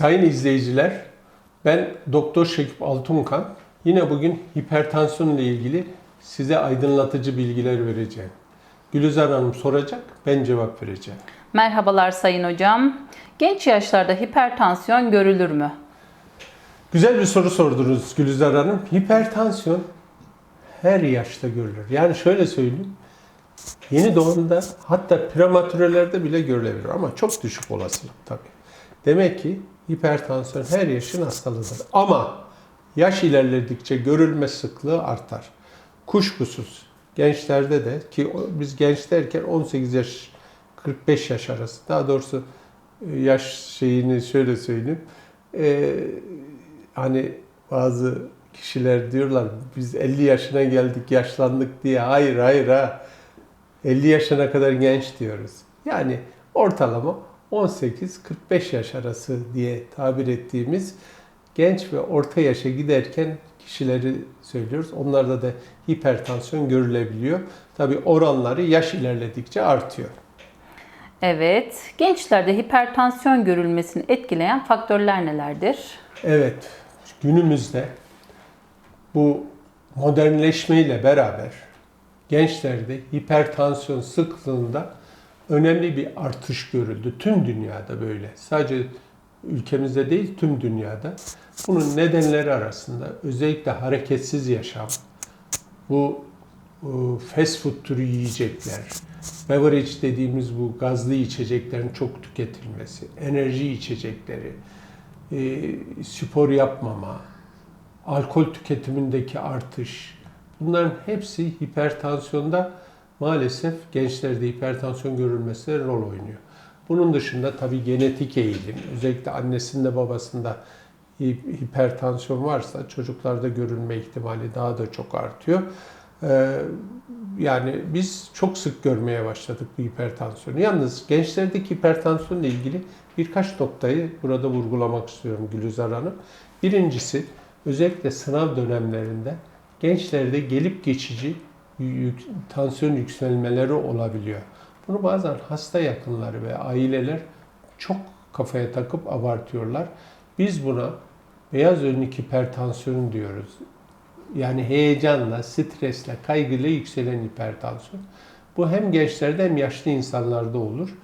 Sayın izleyiciler, ben Doktor Şekip Altunkan. Yine bugün hipertansiyon ile ilgili size aydınlatıcı bilgiler vereceğim. Gülizar Hanım soracak, ben cevap vereceğim. Merhabalar Sayın Hocam. Genç yaşlarda hipertansiyon görülür mü? Güzel bir soru sordunuz Gülizar Hanım. Hipertansiyon her yaşta görülür. Yani şöyle söyleyeyim. Yeni doğumda hatta prematürelerde bile görülebilir ama çok düşük olasılık tabii. Demek ki hipertansiyon her yaşın hastalığıdır. Ama yaş ilerledikçe görülme sıklığı artar. Kuşkusuz gençlerde de ki biz genç derken 18 yaş 45 yaş arası daha doğrusu e, yaş şeyini şöyle söyleyeyim. Ee, hani bazı kişiler diyorlar biz 50 yaşına geldik yaşlandık diye. Hayır hayır ha. 50 yaşına kadar genç diyoruz. Yani ortalama 18-45 yaş arası diye tabir ettiğimiz genç ve orta yaşa giderken kişileri söylüyoruz. Onlarda da hipertansiyon görülebiliyor. Tabi oranları yaş ilerledikçe artıyor. Evet. Gençlerde hipertansiyon görülmesini etkileyen faktörler nelerdir? Evet, günümüzde bu modernleşmeyle beraber gençlerde hipertansiyon sıklığında önemli bir artış görüldü. Tüm dünyada böyle. Sadece ülkemizde değil, tüm dünyada. Bunun nedenleri arasında özellikle hareketsiz yaşam, bu e, fast food türü yiyecekler, beverage dediğimiz bu gazlı içeceklerin çok tüketilmesi, enerji içecekleri, e, spor yapmama, alkol tüketimindeki artış, bunların hepsi hipertansiyonda maalesef gençlerde hipertansiyon görülmesine rol oynuyor. Bunun dışında tabii genetik eğilim, özellikle annesinde babasında hipertansiyon varsa çocuklarda görülme ihtimali daha da çok artıyor. Ee, yani biz çok sık görmeye başladık bu hipertansiyonu. Yalnız gençlerdeki hipertansiyonla ilgili birkaç noktayı burada vurgulamak istiyorum Gülizar Hanım. Birincisi özellikle sınav dönemlerinde gençlerde gelip geçici yük, tansiyon yükselmeleri olabiliyor. Bunu bazen hasta yakınları ve aileler çok kafaya takıp abartıyorlar. Biz buna beyaz önlük hipertansiyon diyoruz. Yani heyecanla, stresle, kaygıyla yükselen hipertansiyon. Bu hem gençlerde hem yaşlı insanlarda olur.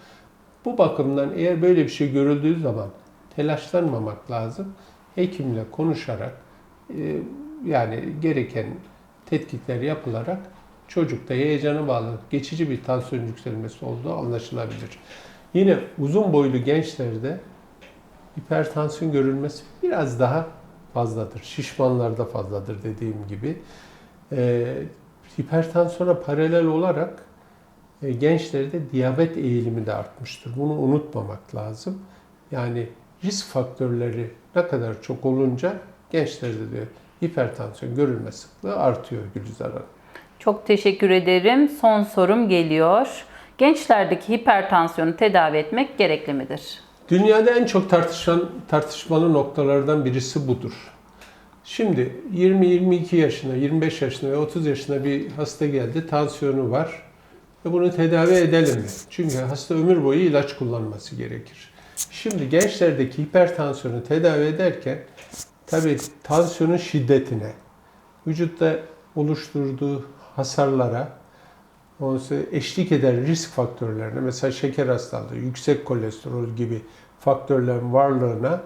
Bu bakımdan eğer böyle bir şey görüldüğü zaman telaşlanmamak lazım. Hekimle konuşarak e, yani gereken tetkikler yapılarak çocukta heyecana bağlı geçici bir tansiyon yükselmesi olduğu anlaşılabilir. Yine uzun boylu gençlerde hipertansiyon görülmesi biraz daha fazladır. Şişmanlarda fazladır dediğim gibi. E, hipertansiyona paralel olarak e, gençlerde diyabet eğilimi de artmıştır. Bunu unutmamak lazım. Yani risk faktörleri ne kadar çok olunca gençlerde de hipertansiyon görülme sıklığı artıyor Gülizar Hanım. Çok teşekkür ederim. Son sorum geliyor. Gençlerdeki hipertansiyonu tedavi etmek gerekli midir? Dünyada en çok tartışan tartışmalı noktalardan birisi budur. Şimdi 20-22 yaşına, 25 yaşına ve 30 yaşına bir hasta geldi, tansiyonu var ve bunu tedavi edelim mi? Çünkü hasta ömür boyu ilaç kullanması gerekir. Şimdi gençlerdeki hipertansiyonu tedavi ederken tabii tansiyonun şiddetine, vücutta oluşturduğu hasarlara, eşlik eden risk faktörlerine, mesela şeker hastalığı, yüksek kolesterol gibi faktörlerin varlığına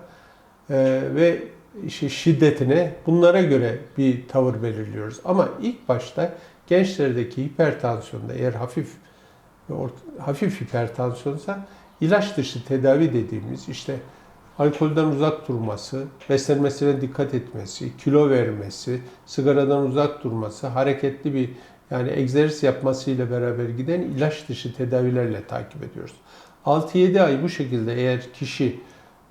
e, ve işte şiddetine bunlara göre bir tavır belirliyoruz. Ama ilk başta gençlerdeki hipertansiyonda eğer hafif hafif hipertansiyonsa ilaç dışı tedavi dediğimiz işte alkolden uzak durması, beslenmesine dikkat etmesi, kilo vermesi, sigaradan uzak durması, hareketli bir yani egzersiz yapmasıyla beraber giden ilaç dışı tedavilerle takip ediyoruz. 6-7 ay bu şekilde eğer kişi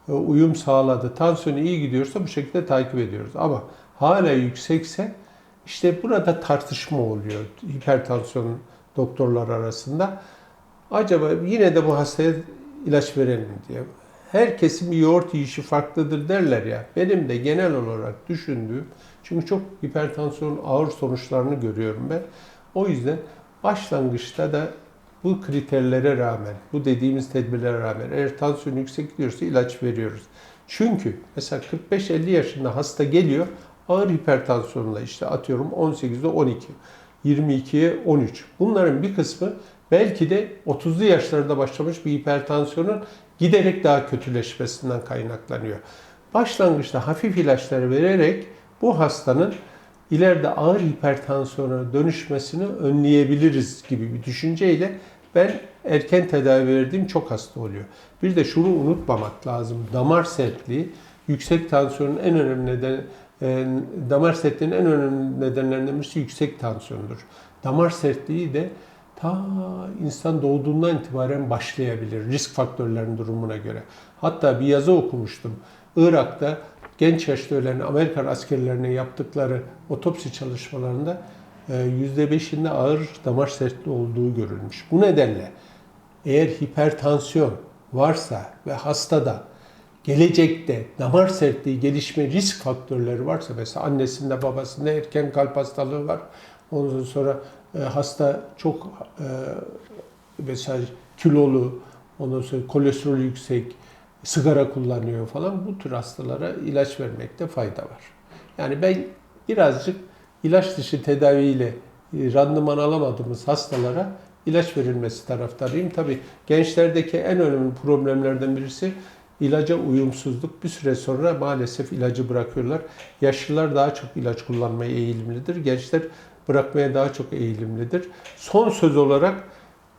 e, uyum sağladı, tansiyonu iyi gidiyorsa bu şekilde takip ediyoruz. Ama hala yüksekse işte burada tartışma oluyor hipertansiyon doktorlar arasında. Acaba yine de bu hastaya ilaç verelim diye. Herkesin bir yoğurt yiyişi farklıdır derler ya. Benim de genel olarak düşündüğüm, çünkü çok hipertansiyon ağır sonuçlarını görüyorum ben. O yüzden başlangıçta da bu kriterlere rağmen, bu dediğimiz tedbirlere rağmen eğer tansiyon yüksek gidiyorsa ilaç veriyoruz. Çünkü mesela 45-50 yaşında hasta geliyor ağır hipertansiyonla işte atıyorum 18'de 12, 22'ye 13. Bunların bir kısmı belki de 30'lu yaşlarda başlamış bir hipertansiyonun giderek daha kötüleşmesinden kaynaklanıyor. Başlangıçta hafif ilaçları vererek bu hastanın ileride ağır hipertansiyona dönüşmesini önleyebiliriz gibi bir düşünceyle ben erken tedavi verdiğim çok hasta oluyor. Bir de şunu unutmamak lazım. Damar sertliği yüksek tansiyonun en önemli nedeni e, damar sertliğinin en önemli nedenlerinden birisi yüksek tansiyondur. Damar sertliği de ta insan doğduğundan itibaren başlayabilir risk faktörlerinin durumuna göre. Hatta bir yazı okumuştum. Irak'ta genç yaşta ölen Amerikan askerlerine yaptıkları otopsi çalışmalarında %5'inde ağır damar sertliği olduğu görülmüş. Bu nedenle eğer hipertansiyon varsa ve hastada gelecekte damar sertliği gelişme risk faktörleri varsa mesela annesinde babasında erken kalp hastalığı var. Ondan sonra e, hasta çok e, mesela kilolu, ondan sonra kolesterol yüksek, sigara kullanıyor falan bu tür hastalara ilaç vermekte fayda var. Yani ben birazcık ilaç dışı tedaviyle e, randıman alamadığımız hastalara ilaç verilmesi taraftarıyım. Tabii gençlerdeki en önemli problemlerden birisi ilaca uyumsuzluk. Bir süre sonra maalesef ilacı bırakıyorlar. Yaşlılar daha çok ilaç kullanmaya eğilimlidir. Gençler bırakmaya daha çok eğilimlidir. Son söz olarak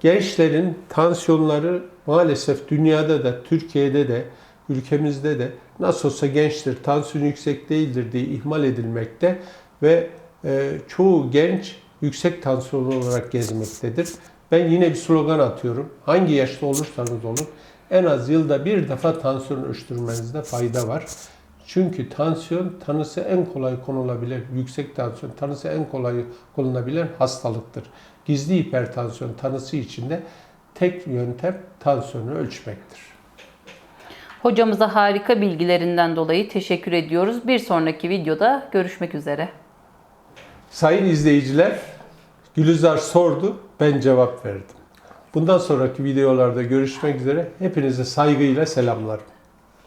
gençlerin tansiyonları maalesef dünyada da Türkiye'de de ülkemizde de nasıl olsa gençtir tansiyon yüksek değildir diye ihmal edilmekte ve e, çoğu genç yüksek tansiyonlu olarak gezmektedir. Ben yine bir slogan atıyorum. Hangi yaşta olursanız olun en az yılda bir defa tansiyon ölçtürmenizde fayda var. Çünkü tansiyon tanısı en kolay konulabilen, yüksek tansiyon tanısı en kolay konulabilen hastalıktır. Gizli hipertansiyon tanısı için de tek yöntem tansiyonu ölçmektir. Hocamıza harika bilgilerinden dolayı teşekkür ediyoruz. Bir sonraki videoda görüşmek üzere. Sayın izleyiciler, Gülizar sordu, ben cevap verdim. Bundan sonraki videolarda görüşmek üzere. Hepinize saygıyla selamlar.